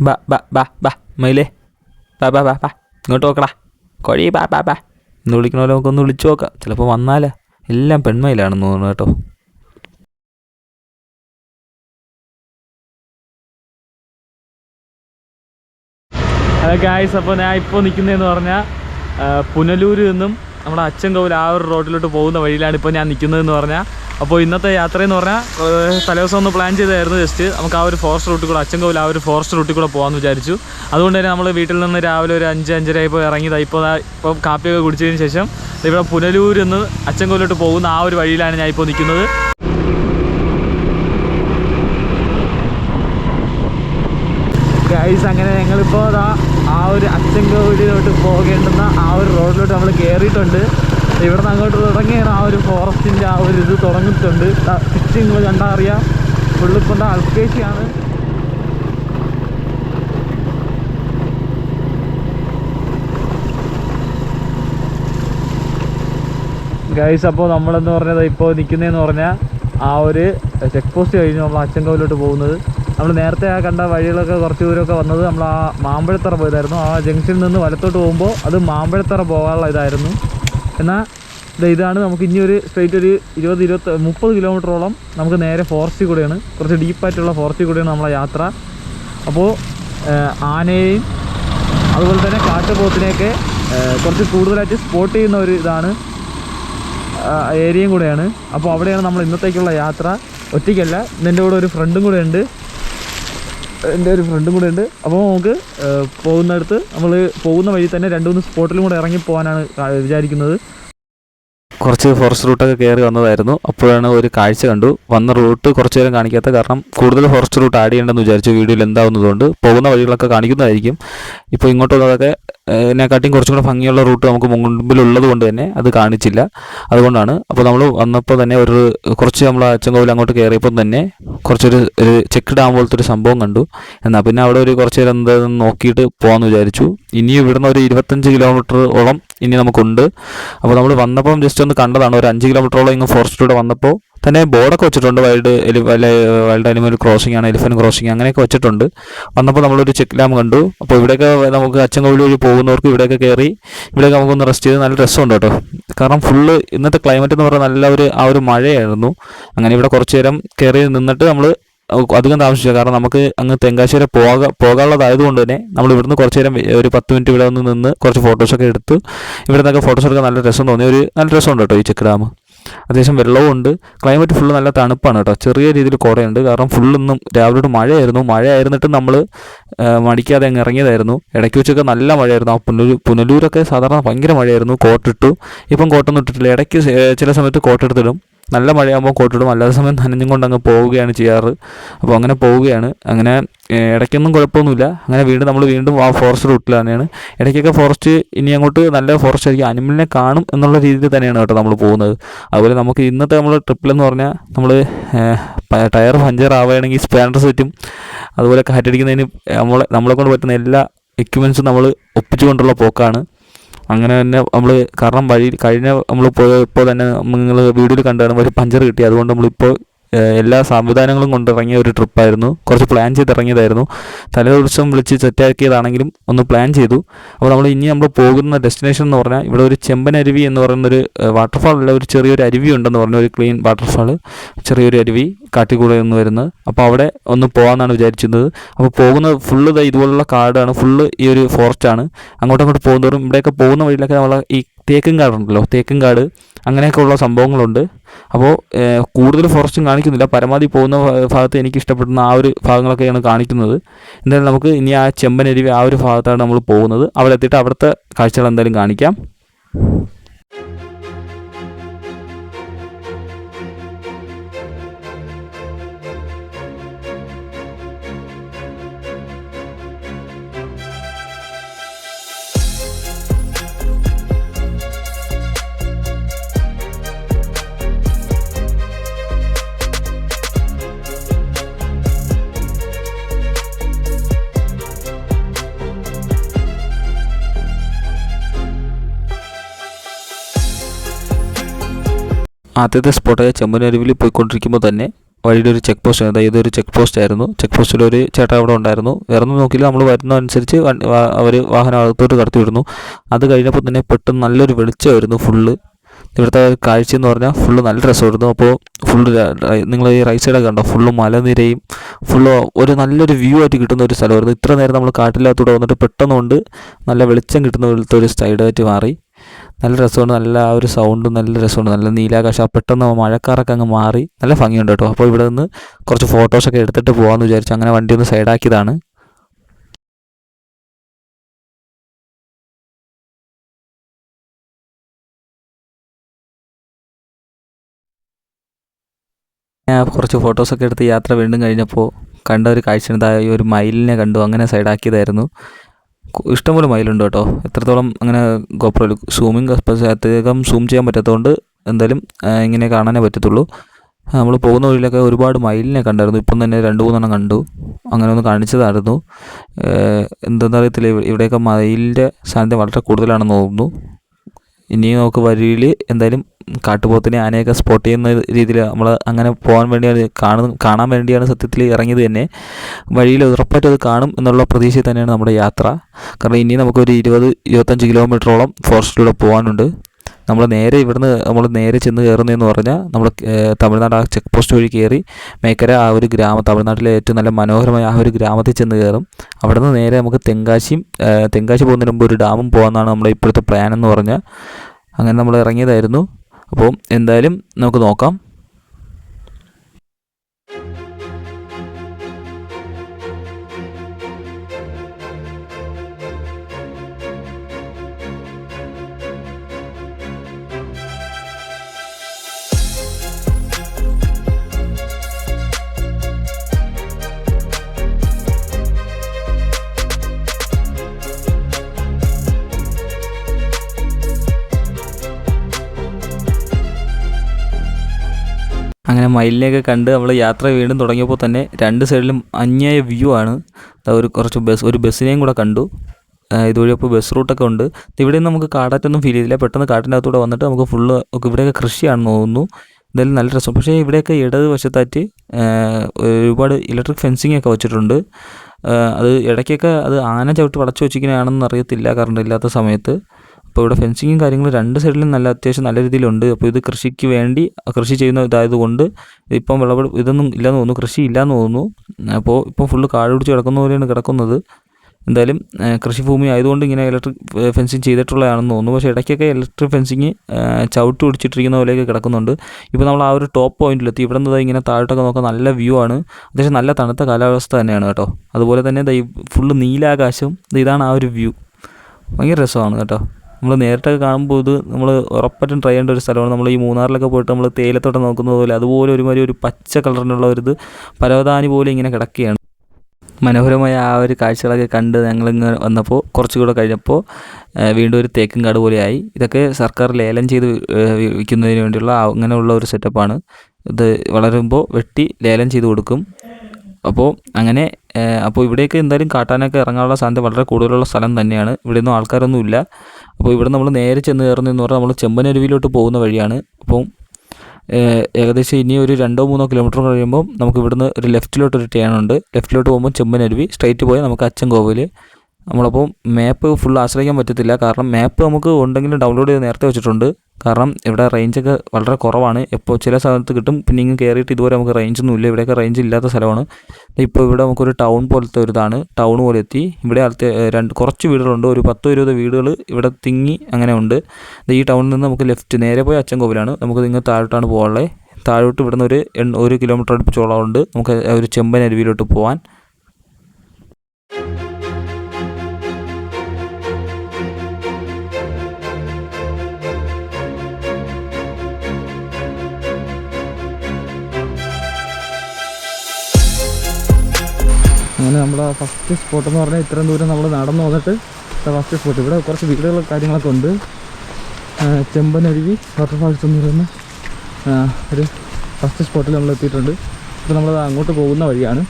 ബാ ബാ ബാ ബാ മയിലേ. ബാ ബാ ബാ ബാ. ഇങ്ങോട്ട് നോക്കടാ. കൊഴി ബാ ബാ ബാ. ഇന്ന് പോലെ നമുക്കൊന്ന് വിളിച്ചു നോക്കാം. ചിലപ്പോൾ വന്നാലേ എല്ലാം പെൺമയിലാണെന്ന് തോന്നുന്നു കേട്ടോ. ഹലോ ഗായ്സ് അപ്പോൾ ഞാൻ ഇപ്പോൾ നിൽക്കുന്നതെന്ന് പറഞ്ഞാൽ പുനലൂരിൽ നിന്നും നമ്മുടെ അച്ചൻകോവിൽ ആ ഒരു റോഡിലോട്ട് പോകുന്ന വഴിയിലാണ് ഇപ്പോൾ ഞാൻ നിൽക്കുന്നതെന്ന് പറഞ്ഞാൽ. അപ്പോൾ ഇന്നത്തെ യാത്ര എന്ന് പറഞ്ഞാൽ തലേ തലേദിവസം ഒന്ന് പ്ലാൻ ചെയ്തായിരുന്നു ജസ്റ്റ് നമുക്ക് ആ ഒരു ഫോറസ്റ്റ് റൂട്ടിൽ കൂടെ അച്ഛൻകോവിൽ ആ ഒരു ഫോറസ്റ്റ് റൂട്ടിൽ കൂടെ പോകാമെന്ന് വിചാരിച്ചു. അതുകൊണ്ട് തന്നെ നമ്മൾ വീട്ടിൽ നിന്ന് രാവിലെ ഒരു അഞ്ച് അഞ്ചര ആയപ്പോൾ ഇറങ്ങിയതാണ് ഇപ്പോൾ ഇപ്പോൾ കാപ്പിയൊക്കെ കുടിച്ചതിന് ശേഷം ഇവിടെ പുനലൂരിൽ നിന്ന് അച്ഛൻകോവിലോട്ട് പോകുന്ന ആ ഒരു വഴിയിലാണ് ഞാൻ ഇപ്പോൾ നിൽക്കുന്നത്. ഗൈസ് അങ്ങനെ ഞങ്ങളിപ്പോൾ അതാ ആ ഒരു അച്ചൻകോവിലോട്ട് പോകേണ്ടുന്ന ആ ഒരു റോഡിലോട്ട് നമ്മൾ കയറിയിട്ടുണ്ട് ഇവിടെ നിന്ന് അങ്ങോട്ട് തുടങ്ങിയാണ് ആ ഒരു ഫോറസ്റ്റിന്റെ ആ ഒരു ഇത് തുടങ്ങിയിട്ടുണ്ട് ചുറ്റും നിങ്ങൾ കണ്ടാൽ അറിയാം. ഫുള്ള് അൾക്കേശിയാണ് ഗൈസ് അപ്പോൾ നമ്മളെന്ന് പറഞ്ഞത് ഇപ്പോൾ നിൽക്കുന്നതെന്ന് പറഞ്ഞാൽ ആ ഒരു ചെക്ക് പോസ്റ്റ് കഴിഞ്ഞ് നമ്മൾ അച്ചൻകോവിലോട്ട് പോകുന്നത്. നമ്മൾ നേരത്തെ ആ കണ്ട വഴികളൊക്കെ കുറച്ച് ദൂരമൊക്കെ വന്നത് നമ്മൾ ആ മാമ്പഴത്തറ പോയതായിരുന്നു. ആ ജംഗ്ഷനിൽ നിന്ന് വലത്തോട്ട് പോകുമ്പോൾ അത് മാമ്പഴത്തറ പോകാനുള്ള ഇതായിരുന്നു. എന്നാൽ ഇത് ഇതാണ് നമുക്ക് ഇനി ഒരു സ്ട്രേറ്റ് ഒരു ഇരുപത് ഇരുപത്തി മുപ്പത് കിലോമീറ്ററോളം നമുക്ക് നേരെ ഫോറസ്റ്റിൽ കൂടെയാണ്. കുറച്ച് ഡീപ്പായിട്ടുള്ള ഫോറസ്റ്റിൽ കൂടെയാണ് നമ്മളെ യാത്ര. അപ്പോൾ ആനയെയും അതുപോലെ തന്നെ കാട്ടുപോത്തിനെയൊക്കെ കുറച്ച് കൂടുതലായിട്ട് സ്പോട്ട് ചെയ്യുന്ന ഒരു ഇതാണ് ഏരിയയും കൂടെയാണ്. അപ്പോൾ അവിടെയാണ് നമ്മൾ ഇന്നത്തേക്കുള്ള യാത്ര. ഒറ്റയ്ക്കല്ല ഇന്നെന്റെ കൂടെ ഒരു ഫ്രണ്ടും കൂടെ ഉണ്ട്. എന്റെ ഒരു ഫ്രണ്ടും കൂടെ ഉണ്ട്. അപ്പോൾ നമുക്ക് പോകുന്നിടത്ത് നമ്മൾ പോകുന്ന വഴി തന്നെ രണ്ട് മൂന്ന് സ്പോട്ടിലും കൂടെ ഇറങ്ങി പോകാനാണ് വിചാരിക്കുന്നത്. കുറച്ച് ഫോറസ്റ്റ് റൂട്ടൊക്കെ കയറി വന്നതായിരുന്നു. അപ്പോഴാണ് ഒരു കാഴ്ച കണ്ടു. വന്ന റൂട്ട് കുറച്ച് നേരം കാണിക്കാത്ത കാരണം കൂടുതൽ ഫോറസ്റ്റ് റൂട്ട് ആഡ് ചെയ്യേണ്ടെന്ന് വിചാരിച്ചു. വീഡിയോയിൽ എന്താവുന്നതുകൊണ്ട് പോകുന്ന വഴികളൊക്കെ കാണിക്കുന്നതായിരിക്കും. ഇപ്പോൾ ഇങ്ങോട്ട് എന്നെക്കാട്ടിയും കുറച്ചും കൂടെ ഭംഗിയുള്ള റൂട്ട് നമുക്ക് മുമ്പിലുള്ളത് കൊണ്ട് തന്നെ അത് കാണിച്ചില്ല. അതുകൊണ്ടാണ് അപ്പോൾ നമ്മൾ വന്നപ്പോൾ തന്നെ ഒരു കുറച്ച് നമ്മൾ അച്ചൻകോവിൽ അങ്ങോട്ട് കയറിയപ്പോൾ തന്നെ കുറച്ചൊരു ഒരു ചെക്ക് ഡാം പോലത്തെ ഒരു സംഭവം കണ്ടു. എന്നാൽ പിന്നെ അവിടെ ഒരു കുറച്ച് നേരം എന്താണെന്ന് നോക്കിയിട്ട് പോകാമെന്ന് വിചാരിച്ചു. ഇനിയും ഇവിടുന്ന് ഒരു ഇരുപത്തഞ്ച് കിലോമീറ്റർ ഓളം ഇനി നമുക്കുണ്ട്. അപ്പോൾ നമ്മൾ വന്നപ്പം ജസ്റ്റ് ഒന്ന് കണ്ടതാണ്. ഒരു അഞ്ച് കിലോമീറ്ററോളം ഇങ്ങ് ഫോറസ്റ്റിലൂടെ വന്നപ്പോൾ തന്നെ ബോർഡൊക്കെ വെച്ചിട്ടുണ്ട് വൈൽഡ് വൈൽഡ് അനിമൽ ക്രോസിംഗ് ആണ് എലിഫന്റ് ക്രോസിംഗ് അങ്ങനെയൊക്കെ വെച്ചിട്ടുണ്ട്. വന്നപ്പോൾ നമ്മളൊരു ചെക്ക് ഡാം കണ്ടു. അപ്പോൾ ഇവിടെയൊക്കെ നമുക്ക് അച്ചൻകോവിൽ വഴി പോകുന്നവർക്ക് ഇവിടെയൊക്കെ കയറി ഇവിടെയൊക്കെ നമുക്കൊന്ന് റെസ്റ്റ് ചെയ്ത് നല്ല രസമുണ്ട് കേട്ടോ. കാരണം ഫുള്ള് ഇന്നത്തെ ക്ലൈമറ്റ് എന്ന് പറഞ്ഞാൽ നല്ല ഒരു ആ ഒരു മഴയായിരുന്നു. അങ്ങനെ ഇവിടെ കുറച്ച് നേരം കയറി നിന്നിട്ട് നമ്മൾ അധികം താമസിച്ചു കാരണം നമുക്ക് അങ്ങ് തെങ്കാശ്ശേരി പോകാ പോകാനുള്ളതായതുകൊണ്ട് തന്നെ നമ്മൾ ഇവിടുന്ന് കുറച്ച് നേരം ഒരു പത്ത് മിനിറ്റ് ഇവിടെ വന്ന് നിന്ന് കുറച്ച് ഫോട്ടോസൊക്കെ എടുത്ത് ഇവിടെ നിന്നൊക്കെ ഫോട്ടോസ് എടുക്കാൻ നല്ല രസം തോന്നി. ഒരു നല്ല രസമുണ്ട് കേട്ടോ ഈ ചെക്ക് ഡാം. അത്യാവശ്യം വെള്ളവും ഉണ്ട് ക്ലൈമറ്റ് ഫുള്ള് നല്ല തണുപ്പാണ് കേട്ടോ. ചെറിയ രീതിയിൽ കുറയുണ്ട്. കാരണം ഫുള്ളൊന്നും രാവിലെ മഴയായിരുന്നു. മഴയായിരുന്നിട്ട് നമ്മൾ മടിക്കാതെ അങ്ങ് ഇറങ്ങിയതായിരുന്നു. ഇടയ്ക്ക് വെച്ചൊക്കെ നല്ല മഴയായിരുന്നു. ആ പുനലൂർ പുനലൂരൊക്കെ സാധാരണ ഭയങ്കര മഴയായിരുന്നു. കോട്ടിട്ടു. ഇപ്പം കോട്ടൊന്നും ഇട്ടിട്ടില്ല. ഇടയ്ക്ക് ചില സമയത്ത് കോട്ടെടുത്തിടും നല്ല മഴയാകുമ്പോൾ കോട്ടിടും അല്ലാത്ത സമയം നനഞ്ഞും കൊണ്ട് അങ്ങ് പോവുകയാണ് ചെയ്യാറ്. അപ്പോൾ അങ്ങനെ പോവുകയാണ്. അങ്ങനെ ഇടയ്ക്കൊന്നും കുഴപ്പമൊന്നുമില്ല. അങ്ങനെ വീണ്ടും നമ്മൾ വീണ്ടും ആ ഫോറസ്റ്റ് റൂട്ടിൽ തന്നെയാണ്. ഇടയ്ക്കൊക്കെ ഫോറസ്റ്റ് ഇനി അങ്ങോട്ട് നല്ല ഫോറസ്റ്റ് ആയിരിക്കും. അനിമലിനെ കാണും എന്നുള്ള രീതിയിൽ തന്നെയാണ് കേട്ടോ നമ്മൾ പോകുന്നത്. അതുപോലെ നമുക്ക് ഇന്നത്തെ നമ്മൾ ട്രിപ്പിലെന്ന് പറഞ്ഞാൽ നമ്മൾ ടയർ പഞ്ചർ ആവുകയാണെങ്കിൽ സ്പാനർ സെറ്റും അതുപോലെ കാറ്റടിക്കുന്നതിന് നമ്മളെ നമ്മളെ കൊണ്ട് പറ്റുന്ന എല്ലാ എക്യുപ്മെൻസും നമ്മൾ ഒപ്പിച്ചുകൊണ്ടുള്ള പോക്കാണ്. അങ്ങനെ തന്നെ നമ്മൾ കാരണം വഴി കഴിഞ്ഞ നമ്മൾ പോയപ്പോൾ തന്നെ നിങ്ങൾ വീഡിയോയിൽ കണ്ടതാണ് ഒരു പഞ്ചർ കിട്ടി. അതുകൊണ്ട് നമ്മളിപ്പോൾ എല്ലാ സംവിധാനങ്ങളും കൊണ്ടിറങ്ങിയ ഒരു ട്രിപ്പായിരുന്നു. കുറച്ച് പ്ലാൻ ചെയ്തിറങ്ങിയതായിരുന്നു. തലേ ദിവസം വിളിച്ച് സെറ്റാക്കിയതാണെങ്കിലും ഒന്ന് പ്ലാൻ ചെയ്തു. അപ്പോൾ നമ്മൾ ഇനി നമ്മൾ പോകുന്ന ഡെസ്റ്റിനേഷൻ എന്ന് പറഞ്ഞാൽ ഇവിടെ ഒരു ചെമ്പനരുവി എന്ന് പറയുന്നൊരു വാട്ടർഫാൾ അല്ല ഒരു ചെറിയൊരു അരുവി ഉണ്ടെന്ന് പറഞ്ഞ ഒരു ക്ലീൻ വാട്ടർഫാൾ ചെറിയൊരു അരുവി കാട്ടിക്കൂടെ നിന്ന് വരുന്നത് അപ്പോൾ അവിടെ ഒന്ന് പോകാമെന്നാണ് വിചാരിച്ചിരുന്നത്. അപ്പോൾ പോകുന്ന ഫുള്ള് ഇതുപോലുള്ള കാടാണ്. ഫുള്ള് ഈ ഒരു ഫോറസ്റ്റാണ് അങ്ങോട്ടും അങ്ങോട്ട് പോകുന്നവരും ഇവിടെയൊക്കെ പോകുന്ന വഴിയിലൊക്കെ നമ്മൾ ഈ തേക്കും കാടുണ്ടല്ലോ തേക്കും കാട് അങ്ങനെയൊക്കെ ഉള്ള സംഭവങ്ങളുണ്ട് അപ്പോൾ കൂടുതൽ ഫോറസ്റ്റും കാണിക്കുന്നില്ല. പരമാവധി പോകുന്ന ഭാഗത്ത് എനിക്ക് ഇഷ്ടപ്പെടുന്ന ആ ഒരു ഭാഗങ്ങളൊക്കെയാണ് കാണിക്കുന്നത്. എന്തായാലും നമുക്ക് ഇനി ആ ചെമ്പനരുവി ആ ഒരു ഭാഗത്താണ് നമ്മൾ പോകുന്നത്. അവിടെ എത്തിയിട്ട് അവിടുത്തെ കാഴ്ചകൾ എന്തായാലും കാണിക്കാം. ആദ്യത്തെ സ്പോട്ടായ ചെമ്പനരുവിൽ പോയിക്കൊണ്ടിരിക്കുമ്പോൾ തന്നെ വഴിയുടെ ഒരു ചെക്ക് പോസ്റ്റ് അതായത് ഇതൊരു ചെക്ക് പോസ്റ്റ് ആയിരുന്നു. ചെക്ക് പോസ്റ്റിൽ ഒരു ചേട്ടാ അവിടെ ഉണ്ടായിരുന്നു. വേറെ ഒന്നും നോക്കിയില്ല നമ്മൾ വരുന്നതനുസരിച്ച് അവർ വാഹനം അകത്തോട്ട് കടത്തി വിടുന്നു. അത് കഴിഞ്ഞപ്പോൾ തന്നെ പെട്ടെന്ന് നല്ലൊരു വെളിച്ചമായിരുന്നു ഫുള്ള് ഇവിടുത്തെ കാഴ്ച എന്ന് പറഞ്ഞാൽ ഫുള്ള് നല്ല രസമായിരുന്നു. അപ്പോൾ ഫുള്ള് നിങ്ങൾ ഈ റൈറ്റ് സൈഡൊക്കെ കണ്ടോ? ഫുള്ള് മലനിരയും ഫുള്ള് ഒരു നല്ലൊരു വ്യൂ ആയിട്ട് കിട്ടുന്ന ഒരു സ്ഥലമായിരുന്നു. ഇത്ര നേരം നമ്മൾ കാട്ടിലകത്തൂടെ വന്നിട്ട് പെട്ടെന്ന് കൊണ്ട് നല്ല വെളിച്ചം കിട്ടുന്ന പോലത്തെ ഒരു സൈഡായിട്ട് മാറി. നല്ല രസമുണ്ട് നല്ല ആ ഒരു സൗണ്ടും നല്ല രസമുണ്ട് നല്ല നീലാകാശം. പെട്ടെന്ന് മഴക്കാറൊക്കെ അങ്ങ് മാറി. നല്ല ഭംഗിയുണ്ട് കേട്ടോ. അപ്പോൾ ഇവിടെ നിന്ന് കുറച്ച് ഫോട്ടോസൊക്കെ എടുത്തിട്ട് പോകാമെന്ന് വിചാരിച്ചു. അങ്ങനെ വണ്ടി ഒന്ന് സൈഡാക്കിയതാണ് ഞാൻ കുറച്ച് ഫോട്ടോസൊക്കെ എടുത്ത് യാത്ര വീണ്ടും കഴിഞ്ഞപ്പോൾ കണ്ട ഒരു കാഴ്ച ഉണ്ടായ ഒരു മയിലിനെ കണ്ടു. അങ്ങനെ സൈഡാക്കിയതായിരുന്നു ഇഷ്ടംപോലെ മയിലുണ്ട് കേട്ടോ. എത്രത്തോളം അങ്ങനെ ഗോപ്രോയിൽ സൂമിങ് അധികം സൂം ചെയ്യാൻ പറ്റാത്തതുകൊണ്ട് എന്തായാലും ഇങ്ങനെ കാണാനേ പറ്റത്തുള്ളൂ. നമ്മൾ പോകുന്ന വഴിയിലൊക്കെ ഒരുപാട് മയിലിനെ കണ്ടായിരുന്നു. ഇപ്പം തന്നെ രണ്ട് മൂന്നെണ്ണം കണ്ടു. അങ്ങനെ ഒന്ന് കാണിച്ചതായിരുന്നു. എന്താണെന്നറിയത്തില്ല ഇവിടെയൊക്കെ മയിലിന്റെ സാന്നിധ്യം വളരെ കൂടുതലാണെന്ന് തോന്നുന്നു. ഇനി നമുക്ക് വഴിയിൽ എന്തായാലും കാട്ടുപോത്തിനെ ആനയൊക്കെ സ്പോട്ട് ചെയ്യുന്ന രീതിയിൽ നമ്മൾ അങ്ങനെ പോകാൻ വേണ്ടിയാണ് കാണുന്ന കാണാൻ വേണ്ടിയാണ് സത്യത്തിൽ ഇറങ്ങിയത് തന്നെ. വഴിയിൽ ഉറപ്പായിട്ടും അത് കാണും എന്നുള്ള പ്രതീക്ഷയിൽ തന്നെയാണ് നമ്മുടെ യാത്ര. കാരണം ഇനി നമുക്കൊരു ഇരുപത് ഇരുപത്തഞ്ച് കിലോമീറ്ററോളം ഫോറസ്റ്റിലൂടെ പോകാനുണ്ട്. നമ്മൾ നേരെ ഇവിടുന്ന് നമ്മൾ നേരെ ചെന്ന് കയറുന്നതെന്ന് പറഞ്ഞാൽ നമ്മൾ തമിഴ്നാട് ആ ചെക്ക് പോസ്റ്റ് വഴി കയറി മേക്കര ആ ഒരു ഗ്രാമം തമിഴ്നാട്ടിലെ ഏറ്റവും നല്ല മനോഹരമായ ആ ഒരു ഗ്രാമത്തിൽ ചെന്ന് കയറും. അവിടെ നിന്ന് നേരെ നമുക്ക് തെങ്കാശിയും തെങ്കാശി പോകുന്നതിന് മുമ്പ് ഒരു ഡാമും പോകാമെന്നാണ് നമ്മുടെ ഇപ്പോഴത്തെ പ്ലാൻ എന്ന് പറഞ്ഞാൽ അങ്ങനെ നമ്മൾ ഇറങ്ങിയതായിരുന്നു. അപ്പോൾ എന്തായാലും നമുക്ക് നോക്കാം. അങ്ങനെ മയിലിനെയൊക്കെ കണ്ട് നമ്മൾ യാത്ര വീണ്ടും തുടങ്ങിയപ്പോൾ തന്നെ രണ്ട് സൈഡിലും അന്യായ വ്യൂ ആണ്. ഒരു കുറച്ച് ബസ് ഒരു ബസ്സിനെയും കൂടെ കണ്ടു. ഇതുവഴി അപ്പോൾ ബസ് റൂട്ടൊക്കെ ഉണ്ട്. ഇവിടെ നമുക്ക് കാടാറ്റൊന്നും ഫീൽ ചെയ്തില്ല. പെട്ടെന്ന് കാട്ടിന്റെ അകത്തൂടെ വന്നിട്ട് നമുക്ക് ഫുള്ള് ഇവിടെയൊക്കെ കൃഷിയാണെന്ന് തോന്നുന്നു. എന്തായാലും നല്ല രസം. പക്ഷേ ഇവിടെയൊക്കെ ഇടത് വശത്തായിട്ട് ഒരുപാട് ഇലക്ട്രിക് ഫെൻസിങ് ഒക്കെ വെച്ചിട്ടുണ്ട്. അത് ഇടയ്ക്കൊക്കെ അത് ആന ചവിട്ട് വളച്ചു വെച്ചിരിക്കുന്നതാണെന്ന് അറിയത്തില്ല. കറണ്ട് ഇല്ലാത്ത സമയത്ത്. അപ്പോൾ ഇവിടെ ഫെൻസിങ്ങും കാര്യങ്ങളും രണ്ട് സൈഡിലും നല്ല അത്യാവശ്യം നല്ല രീതിയിലുണ്ട്. അപ്പോൾ ഇത് കൃഷിക്ക് വേണ്ടി കൃഷി ചെയ്യുന്ന ഇതായതുകൊണ്ട് ഇപ്പം വിളവ് ഇതൊന്നും ഇല്ലാന്ന് തോന്നുന്നു. കൃഷി ഇല്ലാന്ന് തോന്നുന്നു. അപ്പോൾ ഇപ്പോൾ ഫുള്ള് കാട് പിടിച്ച് കിടക്കുന്ന പോലെയാണ് കിടക്കുന്നത്. എന്തായാലും കൃഷി കൃഷിഭൂമി ആയതുകൊണ്ട് ഇങ്ങനെ ഇലക്ട്രിക് ഫെൻസിങ് ചെയ്തിട്ടുള്ളതാണെന്ന് തോന്നുന്നു. പക്ഷേ ഇടയ്ക്കൊക്കെ ഇലക്ട്രിക് ഫെൻസിങ് ചവിട്ട് പിടിച്ചിട്ടിരിക്കുന്ന പോലെയൊക്കെ കിടക്കുന്നുണ്ട്. ഇപ്പോൾ നമ്മൾ ആ ഒരു ടോപ്പ് പോയിന്റിലെത്തി ഇവിടെ നിന്ന് ഇങ്ങനെ താഴോട്ടൊക്കെ നോക്കാൻ നല്ല വ്യൂ ആണ്. അത്യാവശ്യം നല്ല തണുത്ത കാലാവസ്ഥ തന്നെയാണ് കേട്ടോ. അതുപോലെ തന്നെ ഫുള്ള് നീലാകാശം ഇതാണ് ആ ഒരു വ്യൂ ഭയങ്കര രസമാണ് കേട്ടോ. നമ്മൾ നേരിട്ടൊക്കെ കാണുമ്പോൾ ഇത് നമ്മൾ ഉറപ്പായിട്ടും ട്രൈ ചെയ്യേണ്ട ഒരു സ്ഥലമാണ്. നമ്മൾ ഈ മൂന്നാറിലൊക്കെ പോയിട്ട് നമ്മൾ തേയിലത്തോട്ടം നോക്കുന്നത് പോലെ അതുപോലെ ഒരുമാതിരി ഒരു പച്ച കളറിനുള്ള ഒരു ഇത് പരവതാനി പോലെ ഇങ്ങനെ കിടക്കുകയാണ്. മനോഹരമായ ആ ഒരു കാഴ്ചകളൊക്കെ കണ്ട് ഞങ്ങളിങ്ങനെ വന്നപ്പോൾ കുറച്ചുകൂടെ കഴിഞ്ഞപ്പോൾ വീണ്ടും ഒരു തേക്കും കാട് പോലെയായി. ഇതൊക്കെ സർക്കാർ ലേലം ചെയ്ത് വിൽക്കുന്നതിന് വേണ്ടിയുള്ള അങ്ങനെയുള്ള ഒരു സെറ്റപ്പാണ് ഇത് വളരുമ്പോൾ വെട്ടി ലേലം ചെയ്ത് കൊടുക്കും. അപ്പോൾ അങ്ങനെ അപ്പോൾ ഇവിടെയൊക്കെ എന്തായാലും കാട്ടാനൊക്കെ ഇറങ്ങാനുള്ള സാധ്യത വളരെ കൂടുതലുള്ള സ്ഥലം തന്നെയാണ്. ഇവിടെയൊന്നും ആൾക്കാരൊന്നും ഇല്ല അപ്പോൾ ഇവിടെ നമ്മൾ നേരെ ചെന്ന് കയറുന്നതെന്ന് പറഞ്ഞാൽ നമ്മൾ ചെമ്പനരുവിയിലോട്ട് പോകുന്ന വഴിയാണ്. അപ്പം ഏകദേശം ഇനി ഒരു രണ്ടോ മൂന്നോ കിലോമീറ്റർ കഴിയുമ്പോൾ നമുക്ക് ഇവിടുന്ന് ഒരു ലെഫ്റ്റിലോട്ട് ഒരു ടേൺ ഉണ്ട്. ലെഫ്റ്റിലോട്ട് പോകുമ്പോൾ ചെമ്പനരുവി സ്ട്രൈറ്റ് പോയാൽ നമുക്ക് അച്ചൻ കോവിൽ നമ്മളപ്പോൾ മാപ്പ് ഫുൾ ആശ്രയിക്കാൻ പറ്റത്തില്ല. കാരണം മാപ്പ് നമുക്ക് ഉണ്ടെങ്കിലും ഡൗൺലോഡ് ചെയ്ത് നേരത്തെ വെച്ചിട്ടുണ്ട്. കാരണം ഇവിടെ റേഞ്ചൊക്കെ വളരെ കുറവാണ്. എപ്പോൾ ചില സ്ഥലത്ത് കിട്ടും പിന്നെ ഇങ്ങനെ കയറിയിട്ട് ഇതുവരെ നമുക്ക് റേഞ്ചൊന്നും ഇല്ല. ഇവിടെയൊക്കെ റേഞ്ച് ഇല്ലാത്ത സ്ഥലമാണ്. ഇപ്പോൾ ഇവിടെ നമുക്കൊരു ടൗൺ പോലത്തെ ഒരു ഇതാണ് ടൗൺ പോലെ എത്തി. ഇവിടെ രണ്ട് കുറച്ച് വീടുകളുണ്ട്. ഒരു പത്തോ ഇരുപത് വീടുകൾ ഇവിടെ തിങ്ങി അങ്ങനെ ഉണ്ട്. ഈ ടൗണിൽ നിന്ന് നമുക്ക് ലെഫ്റ്റ് നേരെ പോയി അച്ചൻകോവിലാണ് നമുക്ക് ഇങ്ങ് താഴോട്ടാണ് പോകാനുള്ളത് താഴോട്ട് ഇവിടുന്ന് ഒരു ഒരു കിലോമീറ്റർ അടുപ്പിച്ചോളം ഉണ്ട്. നമുക്ക് ഒരു ചെമ്പൻ അരുവിയിലോട്ട് പോകാൻ അങ്ങനെ നമ്മുടെ ഫസ്റ്റ് സ്പോട്ട് എന്ന് പറഞ്ഞാൽ ഇത്രയും ദൂരം നമ്മൾ നടന്നു വന്നിട്ട് ഫസ്റ്റ് സ്പോട്ട് ഇവിടെ കുറച്ച് വീടുകളും കാര്യങ്ങളൊക്കെ ഉണ്ട്. ചെമ്പനരുവി വാട്ടർഫാൾസ് എന്ന് പറയുന്ന ഒരു ഫസ്റ്റ് സ്പോട്ടിൽ നമ്മൾ എത്തിയിട്ടുണ്ട്. ഇപ്പോൾ നമ്മൾ അങ്ങോട്ട് പോകുന്ന വഴിയാണ്.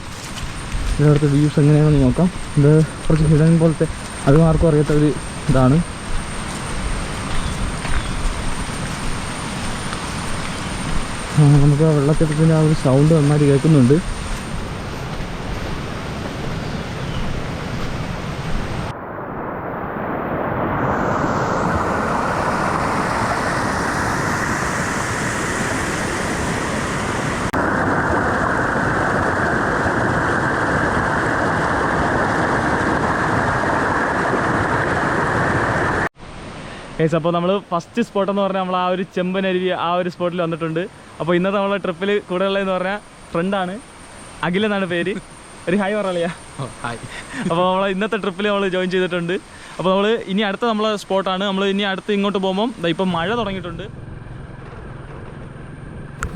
ഇതിനടുത്ത് വ്യൂസ് എങ്ങനെയാണെന്ന് നോക്കാം. ഇത് കുറച്ച് ഹിഡൻ പോലത്തെ അത് ആർക്കും അറിയാത്ത ഒരു ഇതാണ്. നമുക്ക് വെള്ളക്കെട്ടത്തിന്റെ ആ ഒരു സൗണ്ട് നന്നായിട്ട് കേൾക്കുന്നുണ്ട്. ഏസ് അപ്പോൾ നമ്മൾ ഫസ്റ്റ് സ്പോട്ട് എന്ന് പറഞ്ഞാൽ നമ്മൾ ആ ഒരു ചെമ്പനരുവി ആ ഒരു സ്പോട്ടിൽ വന്നിട്ടുണ്ട്. അപ്പോൾ ഇന്നത്തെ നമ്മളെ ട്രിപ്പിൽ കൂടെ ഉള്ളതെന്ന് പറഞ്ഞാൽ ഫ്രണ്ടാണ് അഖിൽ എന്നാണ് പേര്. ഒരു ഹായ് പറയാ അപ്പോൾ നമ്മൾ ഇന്നത്തെ ട്രിപ്പിൽ നമ്മൾ ജോയിൻ ചെയ്തിട്ടുണ്ട്. അപ്പോൾ നമ്മൾ ഇനി അടുത്ത നമ്മളെ സ്പോട്ടാണ് നമ്മൾ ഇനി അടുത്ത് ഇങ്ങോട്ട് പോകുമ്പം ദാ ഇപ്പം മഴ തുടങ്ങിയിട്ടുണ്ട്.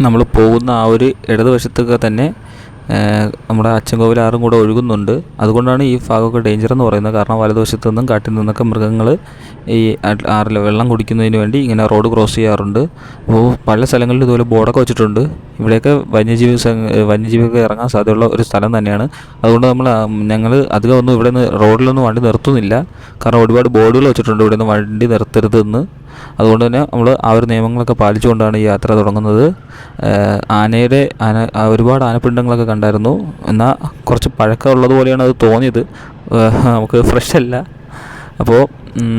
നമ്മൾ പോകുന്ന ആ ഒരു ഇടതുവശത്തൊക്കെ തന്നെ നമ്മുടെ അച്ചൻകോവിൽ ആറും കൂടെ ഒഴുകുന്നുണ്ട്. അതുകൊണ്ടാണ് ഈ ഭാഗമൊക്കെ ഡേഞ്ചർ എന്ന് പറയുന്നത്. കാരണം വലതുവശത്തു നിന്നും കാട്ടിൽ നിന്നൊക്കെ മൃഗങ്ങൾ ഈ ആറിൽ വെള്ളം കുടിക്കുന്നതിന് വേണ്ടി ഇങ്ങനെ റോഡ് ക്രോസ് ചെയ്യാറുണ്ട്. അപ്പോൾ പല സ്ഥലങ്ങളിൽ ഇതുപോലെ ബോർഡൊക്കെ വെച്ചിട്ടുണ്ട്. ഇവിടെയൊക്കെ വന്യജീവി വന്യജീവിയൊക്കെ ഇറങ്ങാൻ സാധ്യതയുള്ള ഒരു സ്ഥലം തന്നെയാണ്. അതുകൊണ്ട് നമ്മൾ ഞങ്ങൾ അധികം ഒന്നും ഇവിടെ നിന്ന് റോഡിലൊന്നും വണ്ടി നിർത്തുന്നില്ല. കാരണം ഒരുപാട് ബോർഡുകൾ വെച്ചിട്ടുണ്ട്. ഇവിടെ നിന്ന് വണ്ടി നിർത്തരുതെന്ന്. അതുകൊണ്ട് തന്നെ നമ്മൾ ആ ഒരു നിയമങ്ങളൊക്കെ പാലിച്ചുകൊണ്ടാണ് ഈ യാത്ര തുടങ്ങുന്നത്. ആനയുടെ ആന ഒരുപാട് ആനപ്പിണ്ടങ്ങളൊക്കെ കണ്ടായിരുന്നു. എന്നാൽ കുറച്ച് പഴക്കമുള്ളത് പോലെയാണ് അത് തോന്നിയത്. നമുക്ക് ഫ്രഷ് അല്ല. അപ്പോൾ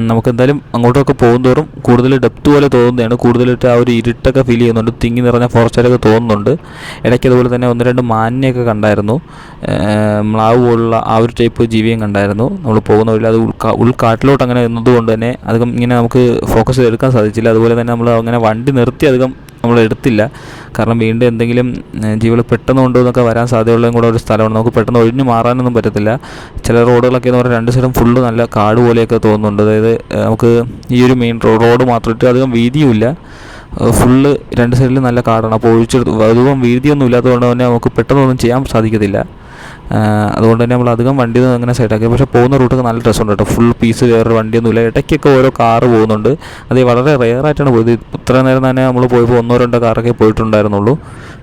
നമുക്കെന്തായാലും അങ്ങോട്ടൊക്കെ പോകുന്തോറും കൂടുതൽ ഡെപ്ത് പോലെ തോന്നുന്നതാണ്. കൂടുതലായിട്ട് ആ ഒരു ഇരുട്ടൊക്കെ ഫീൽ ചെയ്യുന്നുണ്ട്. തിങ്ങി നിറഞ്ഞ ഫോറസ്റ്റിലൊക്കെ തോന്നുന്നുണ്ട്. ഇടയ്ക്ക് അതുപോലെ തന്നെ ഒന്ന് രണ്ട് മാനിനെയൊക്കെ കണ്ടായിരുന്നു. മ്ലാവ് പോലുള്ള ആ ഒരു ടൈപ്പ് ജീവിയും കണ്ടായിരുന്നു. നമ്മൾ പോകുന്ന വഴിയിൽ അത് ഉൾക്കാ ഉൾക്കാട്ടിലോട്ട് അങ്ങനെ നിന്നതുകൊണ്ട് തന്നെ അധികം ഇങ്ങനെ നമുക്ക് ഫോക്കസ് ചെയ്തെടുക്കാൻ സാധിച്ചില്ല. അതുപോലെ തന്നെ നമ്മൾ അങ്ങനെ വണ്ടി നിർത്തി അധികം നമ്മൾ എടുത്തില്ല കാരണം വീണ്ടും എന്തെങ്കിലും ജീവികൾ പെട്ടെന്ന് കൊണ്ടുവന്നൊക്കെ വരാൻ സാധ്യതയുള്ളതും കൂടെ ഒരു സ്ഥലമാണ്. നമുക്ക് പെട്ടെന്ന് ഒഴിഞ്ഞു മാറാനൊന്നും പറ്റത്തില്ല. ചില റോഡുകളൊക്കെ എന്ന് പറഞ്ഞാൽ രണ്ട് സൈഡും ഫുള്ള് നല്ല കാട് പോലെയൊക്കെ തോന്നുന്നുണ്ട്. അതായത് നമുക്ക് ഈ ഒരു മെയിൻ റോഡ് മാത്രമായിട്ട് അധികം വീതിയുമില്ല. ഫുള്ള് രണ്ട് സൈഡിലും നല്ല കാടാണ്. അപ്പോൾ ഒഴിച്ചെടുത്ത് അധികം വീതിയൊന്നും ഇല്ലാത്തതുകൊണ്ട് തന്നെ നമുക്ക് പെട്ടെന്നൊന്നും ചെയ്യാൻ സാധിക്കത്തില്ല. അതുകൊണ്ട് തന്നെ നമ്മൾ അധികം വണ്ടി ഒന്നും അങ്ങനെ സൈഡാക്കി പക്ഷേ പോകുന്ന റൂട്ടൊക്കെ നല്ല രസമുണ്ട് കേട്ടോ. ഫുൾ പീസ് വേറൊരു വണ്ടിയൊന്നുമില്ല ഇടയ്ക്കൊക്കെ ഓരോ കാറ് പോകുന്നുണ്ട്. അത് വളരെ റെയറായിട്ടാണ് പോയത്. ഇത്ര നേരം തന്നെ നമ്മൾ പോയപ്പോൾ ഒന്നോ രണ്ടോ കാറൊക്കെ പോയിട്ടുണ്ടായിരുന്നുള്ളൂ.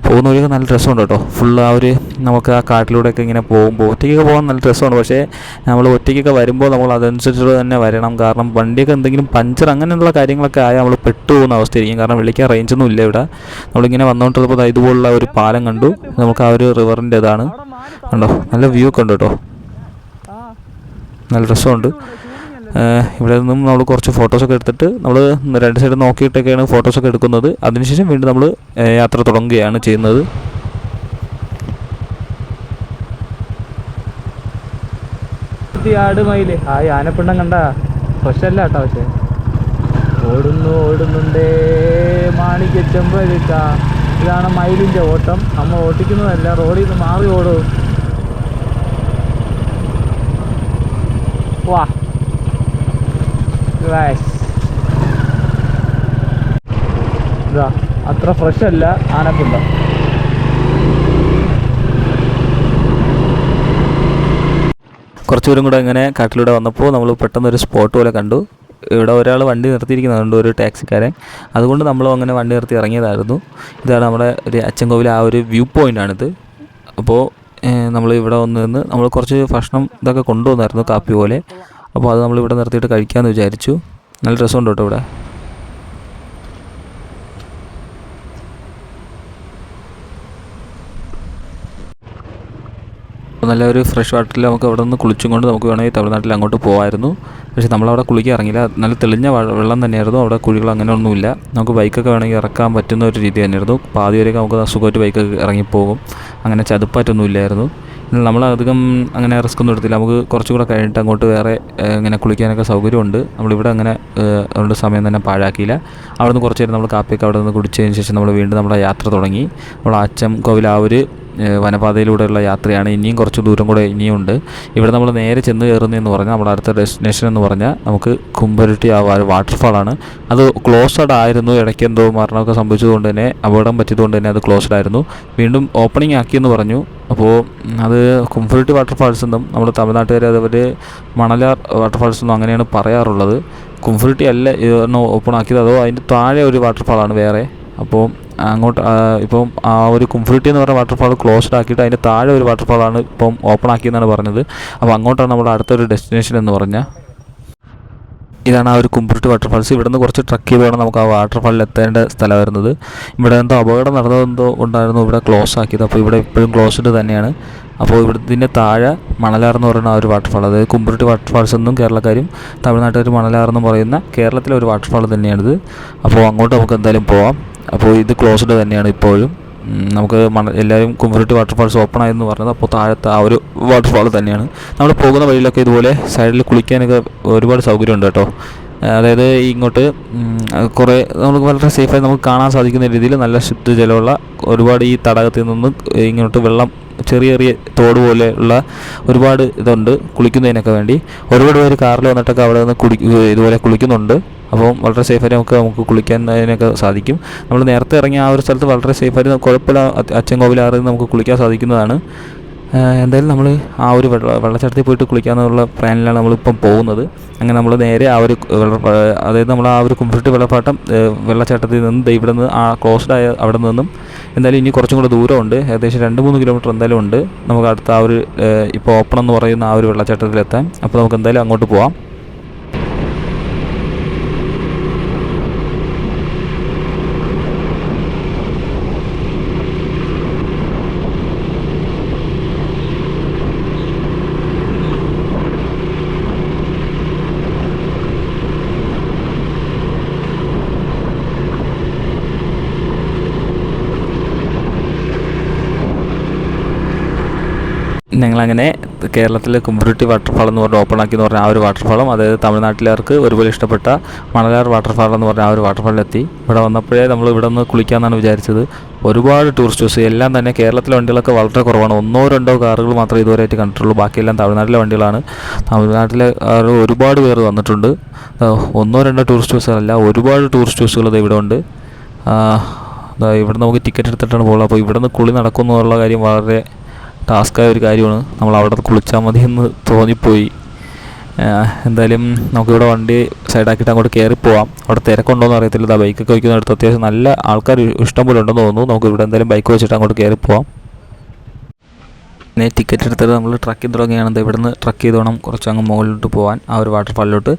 പോകുന്ന വഴിയൊക്കെ നല്ല രസമുണ്ട് കേട്ടോ. ഫുൾ ആ ഒരു നമുക്ക് ആ കാട്ടിലൂടെയൊക്കെ ഇങ്ങനെ പോകുമ്പോൾ ഒറ്റയ്ക്കൊക്കെ പോകാൻ നല്ല രസമാണ്. പക്ഷേ നമ്മൾ ഒറ്റയ്ക്കൊക്കെ വരുമ്പോൾ നമ്മൾ അതനുസരിച്ച് തന്നെ വരണം. കാരണം വണ്ടിയൊക്കെ എന്തെങ്കിലും പഞ്ചർ അങ്ങനെയുള്ള കാര്യങ്ങളൊക്കെ ആയാൽ നമ്മൾ പെട്ടു പോകുന്ന അവസ്ഥയായിരിക്കും. കാരണം വിളിക്കാൻ റേഞ്ചൊന്നും ഇല്ല ഇവിടെ. നമ്മളിങ്ങനെ വന്നുകൊണ്ടിരുന്നപ്പോൾ ഇതുപോലുള്ള ഒരു പാലം കണ്ടു. നമുക്ക് ആ ഒരു റിവറിന്റെ ഇതാണ് കണ്ടോ? നല്ല വ്യൂ ഒക്കെ ഉണ്ട് കേട്ടോ. നല്ല രസമുണ്ട്. ഇവിടെ നിന്നും നമ്മൾ കുറച്ച് ഫോട്ടോസൊക്കെ എടുത്തിട്ട് നമ്മൾ രണ്ട് സൈഡ് നോക്കിയിട്ടൊക്കെയാണ് ഫോട്ടോസൊക്കെ എടുക്കുന്നത്. അതിനുശേഷം വീണ്ടും നമ്മൾ യാത്ര തുടങ്ങുകയാണ് ചെയ്യുന്നത്. ആട് മയിൽ ആ ആനപ്പിണ്ടം കണ്ട ഫ്രഷല്ല കേട്ടോ പക്ഷേ. ഓടുന്നു ഓടുന്നുണ്ടേ. മാണിക്ക ചെമ്പഴുക്ക ഇതാണ് മയിലിന്റെ ഓട്ടം. നമ്മൾ ഓട്ടിക്കുന്നതല്ല റോഡിൽ നിന്ന് മാറി ഓടും. വാ. ഇതാ അത്ര ഫ്രഷ് അല്ല ആനക്കുണ്ട കുറച്ചുപേരും കൂടെ ഇങ്ങനെ കാട്ടിലൂടെ വന്നപ്പോൾ നമ്മൾ പെട്ടെന്ന് ഒരു സ്പോട്ട് പോലെ കണ്ടു. ഇവിടെ ഒരാൾ വണ്ടി നിർത്തിയിരിക്കുന്നുണ്ട് ഒരു ടാക്സിക്കാരൻ. അതുകൊണ്ട് നമ്മൾ അങ്ങനെ വണ്ടി നിർത്തി ഇറങ്ങിയതായിരുന്നു. ഇതാണ് നമ്മുടെ ഒരു അച്ചൻകോവിലെ ആ ഒരു വ്യൂ പോയിന്റാണിത് അപ്പോൾ നമ്മൾ ഇവിടെ വന്നു നിന്ന് നമ്മൾ കുറച്ച് ഭക്ഷണം ഇതൊക്കെ കൊണ്ടുവന്നായിരുന്നു കാപ്പി പോലെ. അപ്പോൾ അത് നമ്മൾ ഇവിടെ നിർത്തിയിട്ട് കഴിക്കാമെന്ന് വിചാരിച്ചു. നല്ല രസമുണ്ട് കേട്ടോ ഇവിടെ. നല്ല ഒരു ഫ്രഷ് വാട്ടറിൽ നമുക്ക് അവിടെ നിന്ന് കുളിച്ചും കൊണ്ട് നമുക്ക് വേണമെങ്കിൽ തമിഴ്നാട്ടിൽ അങ്ങോട്ട് പോകാമായിരുന്നു പക്ഷേ നമ്മളവിടെ കുളിക്കാൻ ഇറങ്ങില്ല നല്ല തെളിഞ്ഞ വെള്ളം തന്നെയായിരുന്നു. അവിടെ കുഴികൾ അങ്ങനെ ഒന്നുമില്ല. നമുക്ക് ബൈക്കൊക്കെ വേണമെങ്കിൽ ഇറക്കാൻ പറ്റുന്ന ഒരു രീതി തന്നെയായിരുന്നു. പാതി വരെയൊക്കെ നമുക്ക് സുഖമായിട്ട് ബൈക്കൊക്കെ ഇറങ്ങിപ്പോകും. അങ്ങനെ ചതുപ്പായിട്ടൊന്നും ഇല്ലായിരുന്നു. നമ്മൾ അധികം അങ്ങനെ റിസ്ക് ഒന്നും എടുത്തില്ല. നമുക്ക് കുറച്ചും കൂടെ കഴിഞ്ഞിട്ട് അങ്ങോട്ട് വേറെ ഇങ്ങനെ കുളിക്കാനൊക്കെ സൗകര്യമുണ്ട്. നമ്മളിവിടെ അങ്ങനെ അതുകൊണ്ട് സമയം തന്നെ പാഴാക്കിയില്ല. അവിടെ നിന്ന് കുറച്ച് നേരം നമ്മൾ കാപ്പിയൊക്കെ അവിടെ നിന്ന് കുടിച്ചതിന് ശേഷം നമ്മൾ വീണ്ടും നമ്മുടെ യാത്ര തുടങ്ങി. നമ്മൾ അച്ചം കോവിൽ ആ ഒരു വനപാതയിലൂടെയുള്ള യാത്രയാണ്. ഇനിയും കുറച്ച് ദൂരം കൂടെ ഇനിയുണ്ട്. ഇവിടെ നമ്മൾ നേരെ ചെന്ന് കയറുന്നതെന്ന് പറഞ്ഞാൽ നമ്മുടെ അടുത്ത ഡെസ്റ്റിനേഷൻ എന്ന് പറഞ്ഞാൽ നമുക്ക് കുമ്പരുട്ടി ആ വാട്ടർഫാളാണ്. അത് ക്ലോസ്ഡ് ആയിരുന്നു. ഇടയ്ക്ക് എന്തോ മരണമൊക്കെ സംഭവിച്ചതുകൊണ്ട് തന്നെ അപകടം പറ്റിയതുകൊണ്ട് തന്നെ അത് ക്ലോസ്ഡ് ആയിരുന്നു. വീണ്ടും ഓപ്പണിംഗ് ആക്കിയെന്ന് പറഞ്ഞു. അപ്പോൾ അത് കുമ്പരുട്ടി വാട്ടർഫാൾസ് എന്നും നമ്മൾ തമിഴ്നാട്ടുകാർ അതവർ മണലാർ വാട്ടർഫാൾസ് എന്നും അങ്ങനെയാണ് പറയാറുള്ളത്. കുംഫുരുട്ടി അല്ല ഓപ്പൺ ആക്കിയത്. അതോ അതിന്റെ താഴെ ഒരു വാട്ടർഫാളാണ് വേറെ. അപ്പോൾ അങ്ങോട്ട് ഇപ്പം ആ ഒരു കുംഫുരുട്ടി എന്ന് പറഞ്ഞ വാട്ടർഫാൾ ക്ലോസ്ഡ് ആക്കിയിട്ട് അതിന്റെ താഴെ ഒരു വാട്ടർഫാളാണ് ഇപ്പം ഓപ്പൺ ആക്കിയെന്നാണ് പറഞ്ഞത്. അപ്പോൾ അങ്ങോട്ടാണ് നമ്മുടെ അടുത്തൊരു ഡെസ്റ്റിനേഷൻ എന്ന് പറഞ്ഞാൽ ഇതാണ് ആ ഒരു കുമ്പുരുട്ടി വാട്ടർഫാൾസ് ഇവിടെ നിന്ന് കുറച്ച് ട്രക്ക് ചെയ്ത് വേണം നമുക്ക് ആ വാട്ടർഫാളിൽ എത്തേണ്ട സ്ഥലം വരുന്നത്. ഇവിടെ എന്തോ അപകടം നടന്നതെന്തോ ഉണ്ടായിരുന്നു ഇവിടെ ക്ലോസ് ആക്കിയത്. അപ്പോൾ ഇവിടെ ഇപ്പോഴും ക്ലോസ്ഡ് തന്നെയാണ്. അപ്പോൾ ഇവിടത്തിന്റെ താഴെ മണലാർ എന്ന് പറയുന്ന ആ ഒരു വാട്ടർഫാൾ അതായത് കുമ്പുരുട്ടി വാട്ടർഫാൾസ് എന്നും കേരളക്കാരും തമിഴ്നാട്ടുകാർ മണലാർ എന്ന് പറയുന്ന കേരളത്തിലെ ഒരു വാട്ടർഫാൾ തന്നെയാണിത്. അപ്പോൾ അങ്ങോട്ട് നമുക്ക് എന്തായാലും പോവാം. അപ്പോൾ ഇത് ക്ലോസ്ഡ് തന്നെയാണ് ഇപ്പോഴും. നമുക്ക് മണ എല്ലാവരും കുമ്പുരുട്ടി വാട്ടർഫാൾസ് ഓപ്പൺ ആയെന്ന് പറഞ്ഞത് അപ്പോൾ താഴത്തെ ആ ഒരു വാട്ടർഫാൾ തന്നെയാണ്. നമ്മൾ പോകുന്ന വഴിയിലൊക്കെ ഇതുപോലെ സൈഡിൽ കുളിക്കാനൊക്കെ ഒരുപാട് സൗകര്യമുണ്ട് കേട്ടോ. അതായത് ഇങ്ങോട്ട് കുറേ നമുക്ക് വളരെ സേഫായി നമുക്ക് കാണാൻ സാധിക്കുന്ന രീതിയിൽ നല്ല ശുദ്ധജലമുള്ള ഒരുപാട് ഈ തടാകത്തിൽ നിന്ന് ഇങ്ങോട്ട് വെള്ളം ചെറിയ ചെറിയ തോട് പോലെയുള്ള ഒരുപാട് ഇതുണ്ട് കുളിക്കുന്നതിനൊക്കെ വേണ്ടി. ഒരുപാട് പേര് കാറിൽ വന്നിട്ടൊക്കെ അവിടെ നിന്ന് കുളി ഇതുപോലെ കുളിക്കുന്നുണ്ട്. അപ്പോൾ വളരെ സേഫായിട്ട് നമുക്ക് നമുക്ക് കുളിക്കാൻ അതിനൊക്കെ സാധിക്കും. നമ്മൾ നേരത്തെ ഇറങ്ങിയ ആ ഒരു സ്ഥലത്ത് വളരെ സേഫായിട്ട് കുഴപ്പമില്ല. അച്ഛൻ അച്ചൻ കോവിലാറിൽ നമുക്ക് കുളിക്കാൻ സാധിക്കുന്നതാണ്. എന്തായാലും നമ്മൾ ആ ഒരു വെള്ള വെള്ളച്ചാട്ടത്തിൽ പോയിട്ട് കുളിക്കാമെന്നുള്ള പ്ലാനിലാണ് നമ്മളിപ്പം പോകുന്നത്. അങ്ങനെ നമ്മൾ നേരെ ആ ഒരു അതായത് നമ്മൾ ആ ഒരു കുമ്പിട്ട് വെള്ളപ്പാട്ടം വെള്ളച്ചാട്ടത്തിൽ നിന്ന് ഇവിടെ നിന്ന് ആ ക്ലോസ്ഡ് ആയ അവിടെ നിന്നും എന്തായാലും ഇനി കുറച്ചും കൂടെ ദൂരമുണ്ട്. ഏകദേശം രണ്ട് മൂന്ന് കിലോമീറ്റർ എന്തായാലും ഉണ്ട്. നമുക്ക് അടുത്ത ആ ഒരു ഇപ്പോൾ ഓപ്പൺ എന്ന് പറയുന്ന ആ ഒരു വെള്ളച്ചാട്ടത്തിലെത്താൻ. അപ്പോൾ നമുക്ക് എന്തായാലും അങ്ങോട്ട് പോവാം. ഞങ്ങളങ്ങനെ കേരളത്തിൽ കുമ്പുരുട്ടി വാട്ടർഫാൾ എന്ന് പറഞ്ഞ ഓപ്പൺ ആക്കി എന്ന് പറഞ്ഞ ആ ഒരു വാട്ടർഫാളും അതായത് തമിഴ്നാട്ടിലാർക്ക് ഒരുപോലെ ഇഷ്ടപ്പെട്ട മണലാർ വാട്ടർഫാൾ എന്ന് പറഞ്ഞ ആ ഒരു വാട്ടർഫാളിലെത്തി ഇവിടെ വന്നപ്പോഴേ നമ്മൾ ഇവിടെ നിന്ന് കുളിക്കാമെന്നാണ് വിചാരിച്ചത്. ഒരുപാട് ടൂറിസ്റ്റ് ബസ് എല്ലാം തന്നെ കേരളത്തിലെ വണ്ടികളൊക്കെ വളരെ കുറവാണ്. ഒന്നോ രണ്ടോ കാറുകൾ മാത്രമേ ഇതുവരെയായിട്ട് കണ്ടിട്ടുള്ളൂ. ബാക്കിയെല്ലാം തമിഴ്നാട്ടിലെ വണ്ടികളാണ്. തമിഴ്നാട്ടിലെ ഒരുപാട് പേർ വന്നിട്ടുണ്ട്. ഒന്നോ രണ്ടോ ടൂറിസ്റ്റ് ബസ്സുകളല്ല ഒരുപാട് ടൂറിസ്റ്റ് ബസ്സുകൾ ഇവിടെ ഉണ്ട്. ഇവിടെ നമുക്ക് ടിക്കറ്റ് എടുത്തിട്ടാണ് പോകുന്നത് അപ്പോൾ ഇവിടെ നിന്ന് കുളി നടക്കുന്നു എന്നുള്ള കാര്യം വളരെ ടാസ്ക്കായ ഒരു കാര്യമാണ്. നമ്മൾ അവിടെ കുളിച്ചാൽ മതി എന്ന് തോന്നിപ്പോയി എന്തായാലും നമുക്കിവിടെ വണ്ടി സൈഡാക്കിയിട്ട് അങ്ങോട്ട് കയറി പോവാം. അവിടെ തിരക്കുണ്ടോ എന്ന് അറിയത്തില്ല. ഇതാ ബൈക്കൊക്കെ വയ്ക്കുന്നിടത്ത് അത്യാവശ്യം നല്ല ആൾക്കാർ ഇഷ്ടം പോലെ ഉണ്ടെന്ന് തോന്നുന്നു. നമുക്ക് ഇവിടെ എന്തായാലും ബൈക്ക് വെച്ചിട്ട് അങ്ങോട്ട് കയറി പോവാം. പിന്നെ ടിക്കറ്റ് എടുത്തിട്ട് നമ്മൾ ട്രക്ക് തുടങ്ങുകയാണ്. ഇവിടെ നിന്ന് ട്രക്ക് ചെയ്ത് വേണം കുറച്ച് അങ്ങ് മുകളിലോട്ട് പോകാൻ ആ ഒരു വാട്ടർഫാളിലോട്ട്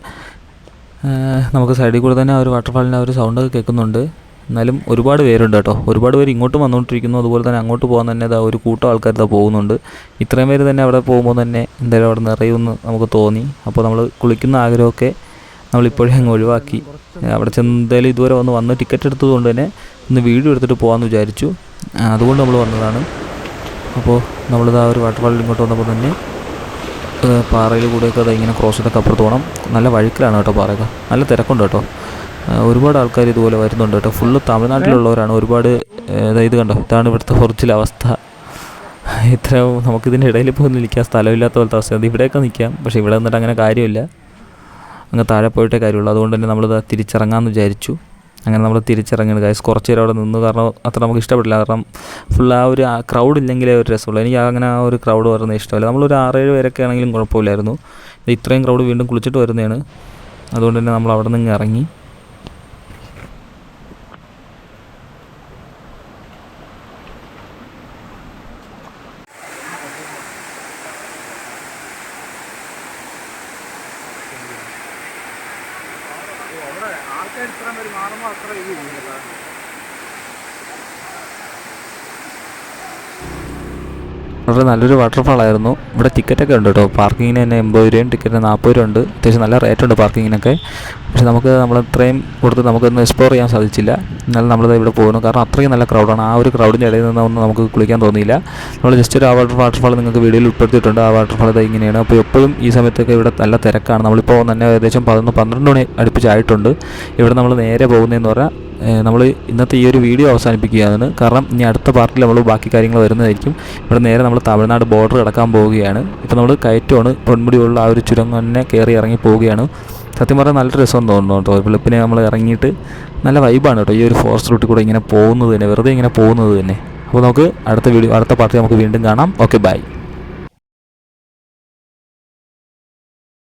നമുക്ക് സൈഡിൽ കൂടെ തന്നെ ആ ഒരു വാട്ടർഫാളിന്റെ ആ ഒരു സൗണ്ടൊക്കെ കേൾക്കുന്നുണ്ട്. എന്നാലും ഒരുപാട് പേരുണ്ട് കേട്ടോ. ഒരുപാട് പേര് ഇങ്ങോട്ട് വന്നുകൊണ്ടിരിക്കുന്നു. അതുപോലെ തന്നെ അങ്ങോട്ട് പോകാൻ തന്നെ ഇതാ ഒരു കൂട്ടം ആൾക്കാർ ഇതാ പോകുന്നുണ്ട്. ഇത്രയും പേര് തന്നെ അവിടെ പോകുമ്പോൾ തന്നെ എന്തായാലും അവിടെ നിറയുമെന്ന് നമുക്ക് തോന്നി. അപ്പോൾ നമ്മൾ കുളിക്കുന്ന ആഗ്രഹമൊക്കെ നമ്മളിപ്പോഴേ അങ്ങ് ഒഴിവാക്കി. അവിടെ ചെന്ന് എന്തായാലും ഇതുവരെ വന്ന് വന്ന് ടിക്കറ്റ് എടുത്തതുകൊണ്ട് തന്നെ ഒന്ന് വീഡിയോ എടുത്തിട്ട് പോകാമെന്ന് വിചാരിച്ചു. അതുകൊണ്ട് നമ്മൾ വന്നതാണ്. അപ്പോൾ നമ്മളിതാ ഒരു വാട്ടർഫാളിൽ ഇങ്ങോട്ട് വന്നപ്പോൾ തന്നെ പാറയിൽ കൂടെയൊക്കെ അത് ഇങ്ങനെ ക്രോസ് ചെയ്തൊക്കെ അപ്പുറത്ത് പോകണം. നല്ല വഴുക്കിലാണ് കേട്ടോ പാറയൊക്കെ. നല്ല തിരക്കുണ്ട് കേട്ടോ. ഒരുപാട് ആൾക്കാർ ഇതുപോലെ വരുന്നുണ്ട് കേട്ടോ. ഫുള്ള് തമിഴ്നാട്ടിലുള്ളവരാണ് ഒരുപാട് ഇത് കണ്ടോ? ഇതാണ് ഇവിടുത്തെ ഒറിജിനൽ അവസ്ഥ. ഇത്ര നമുക്കിതിന്റെ ഇടയിൽ പോയി നിൽക്കാൻ സ്ഥലമില്ലാത്ത പോലത്തെ അവസ്ഥ. അത് ഇവിടെയൊക്കെ നിൽക്കാം. പക്ഷേ ഇവിടെ നിന്നിട്ട് അങ്ങനെ കാര്യമില്ല. അങ്ങ് താഴെ പോയിട്ടേ കാര്യമുള്ളൂ. അതുകൊണ്ട് തന്നെ നമ്മളിത് തിരിച്ചിറങ്ങാമെന്ന് വിചാരിച്ചു. അങ്ങനെ നമ്മൾ തിരിച്ചിറങ്ങിയത് ഗൈസ് കുറച്ച് നേരം അവിടെ നിന്ന് കാരണം അത്ര നമുക്ക് ഇഷ്ടപ്പെട്ടില്ല കാരണം ഫുൾ ആ ഒരു ക്രൗഡ് ഇല്ലെങ്കിലേ ഒരു രസമുള്ളൂ. എനിക്ക് അങ്ങനെ ആ ഒരു ക്രൗഡ് വരുന്നത് ഇഷ്ടമല്ല. നമ്മളൊരു ആറേഴ് പേരൊക്കെ ആണെങ്കിലും കുഴപ്പമില്ലായിരുന്നു. ഇത്രയും ക്രൗഡ് വീണ്ടും കുളിച്ചിട്ട് വരുന്നതാണ്. അതുകൊണ്ട് തന്നെ നമ്മൾ അവിടെ നിന്ന് ഇറങ്ങി. വളരെ നല്ലൊരു വാട്ടർഫാൾ ആയിരുന്നു. ഇവിടെ ടിക്കറ്റൊക്കെ ഉണ്ട് കേട്ടോ പാർക്കിങ്ങിന് തന്നെ എൺപത് രൂപയും ടിക്കറ്റിന് നാൽപ്പത് രൂപ ഉണ്ട് അത്യാവശ്യം നല്ല റേറ്റ് ഉണ്ട് പാർക്കിങ്ങിനൊക്കെ. പക്ഷെ നമുക്ക് നമ്മൾ ഇത്രയും കൊടുത്ത് നമുക്കൊന്ന് എക്സ്പ്ലോർ ചെയ്യാൻ സാധിച്ചില്ല. എന്നാലും നമ്മളിത് ഇവിടെ പോകുന്നു. കാരണം അത്രയും നല്ല ക്രൗഡാണ് ആ ഒരു ക്രൗഡിന്റെ ഇടയിൽ നിന്ന് ഒന്നും നമുക്ക് കുളിക്കാൻ തോന്നിയില്ല. നമ്മൾ ജസ്റ്റ് ഒരു ആ വാട്ടർ വാട്ടർഫാൾ നിങ്ങൾക്ക് വീഡിയോയിൽ ഉൾപ്പെടുത്തിയിട്ടുണ്ട്. ആ വാട്ടർഫാൾ ഇത് ഇങ്ങനെയാണ്. അപ്പോൾ എപ്പോഴും ഈ സമയത്തൊക്കെ ഇവിടെ നല്ല തിരക്കാണ്. നമ്മളിപ്പോൾ തന്നെ ഏകദേശം പതിനൊന്ന് പന്ത്രണ്ട് മണി അടുപ്പിച്ചായിട്ടുണ്ട് ഇവിടെ നമ്മൾ നേരെ പോകുന്നതെന്ന് പറഞ്ഞാൽ നമ്മൾ ഇന്നത്തെ ഈ ഒരു വീഡിയോ അവസാനിപ്പിക്കുകയാണ്. കാരണം ഇനി അടുത്ത പാർട്ടിൽ നമ്മൾ ബാക്കി കാര്യങ്ങൾ വരുന്നതായിരിക്കും. ഇവിടെ നേരെ നമ്മൾ തമിഴ്നാട് ബോർഡർ കടക്കാൻ പോവുകയാണ്. ഇപ്പോൾ നമ്മൾ കയറ്റമാണ്. പൊന്മുടിയുള്ള ആ ഒരു ചുരം തന്നെ കയറി ഇറങ്ങി പോവുകയാണ്. സത്യം പറഞ്ഞാൽ നല്ല രസം തോന്നുന്നു കേട്ടോ. വെളുപ്പിനെ നമ്മൾ ഇറങ്ങിയിട്ട് നല്ല വൈബാണ് കേട്ടോ. ഈ ഒരു ഫോറസ്റ്റ് റൂട്ടിൽ കൂടെ ഇങ്ങനെ പോകുന്നത് തന്നെ. വെറുതെ ഇങ്ങനെ പോകുന്നത് തന്നെ. അപ്പോൾ നമുക്ക് അടുത്ത വീഡിയോ അടുത്ത പാർട്ടി നമുക്ക് വീണ്ടും കാണാം. Okay bye